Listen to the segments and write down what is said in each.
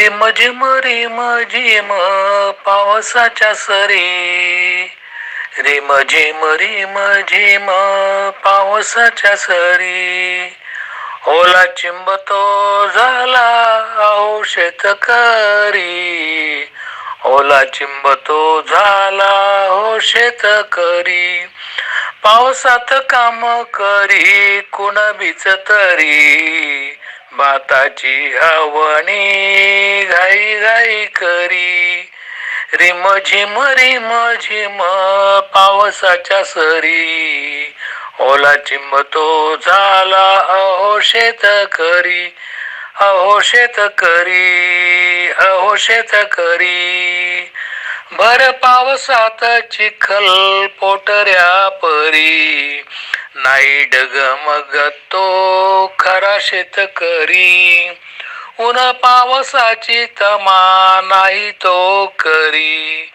रिम झिम रिम झिम पावसाच्या सरी. रिम झिम रिम झिम पावसाच्या सरी. ओला चिंबतो झाला अहो शेतकरी ओला चिंबतो झाला हो शेतकरी पावसात काम करी कुण बीच तरी. भाताची हवणी घाई घाई करी. रिम झिम रिम झिम पावसाच्या सरी. ओला चिंबतो झाला अहो शेतकरी अहो शेतकरी अहो शेतकरी भर पावसात चिखल पोटऱ्या परी. नाही डगमगतो खरा शेतकरी ऊन पावसाची तमा नाही तो करी.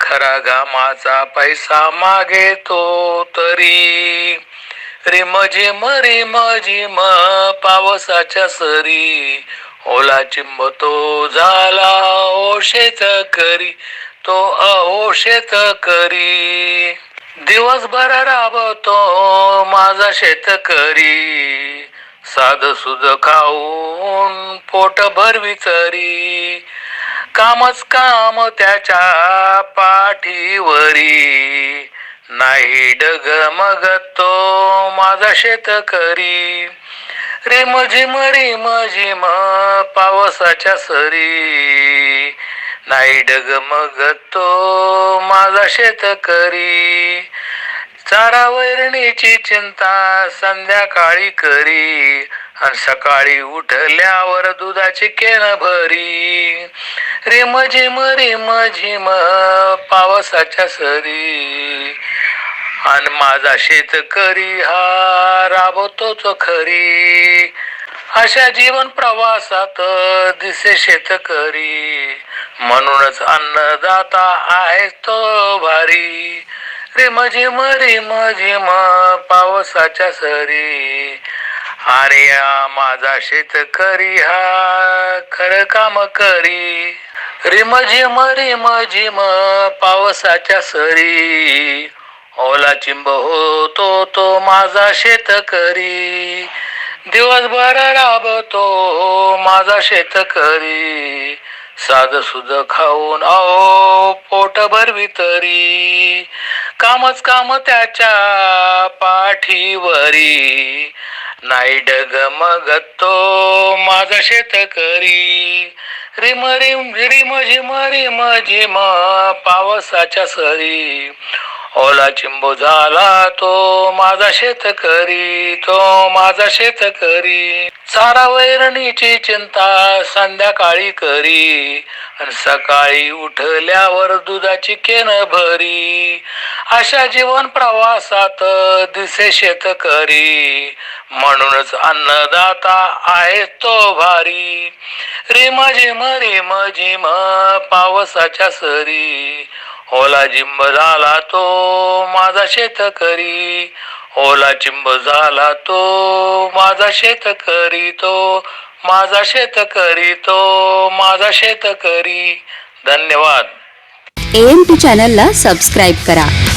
खरा गामाचा पैसा मागे तो तरी. रिम झिम रिम झिम पावसाच्या सरी. ओला चिंबतो झाला ओ शेतकरी तो अहो शेतकरी दिवसभर राबतो माझा शेतकरी साध सुध खाऊन पोट भरवी तरी कामच काम त्याच्या पाठीवरी. नाही डग मग तो माझा शेतकरी. रिम झिम रिम झिम पावसाच्या सरी. नाही डग मग तो माझा शेतकरी. चारा वैरणीची चिंता संध्याकाळी करी आणि सकाळी उठल्यावर दुधाची केन भरी. रिम झिम रिम झिम पावसाच्या सरी. आणि माझा शेतकरी हा राबवतोच खरी. अशा जीवन प्रवासात दिसे शेतकरी म्हणूनच अन्नदाता आहे तो भारी. रिम झिम रिम झिम पावसाच्या सरी. अरे या माझा शेतकरी हा खरं काम करी. रिम झिम रिम झिम पावसाच्या सरी. ओला चिंब होतो तो माझा शेतकरी दिवसभर राबतो माझा शेतकरी साध सुध खाऊन अहो पोट भरवी तरी कामच काम त्याच्या पाठीवरी. नाही डग मग तो माझा शेतकरी. रिम रिम रिम झिम रिम झिम पावसाच्या सरी. ओला चिंबू झाला तो माझा शेतकरी तो माझा शेतकरी. चारा वैरणीची चिंता संध्याकाळी करी आणि सकाळी उठल्यावर दुधाची केन भरी. अशा जीवन प्रवासात दिसे शेतकरी. म्हणूनच अन्नदाता आहे तो भारी. रिम झिम रिम झिम पावसाच्या सरी. ओला चिंब झाला तो माझा शेतकरी. ओला चिंब झाला तो माझा शेतकरी तो. माझा शेतकरी तो माझा शेतकरी. धन्यवाद. एम टी चॅनलला सबस्क्राईब करा.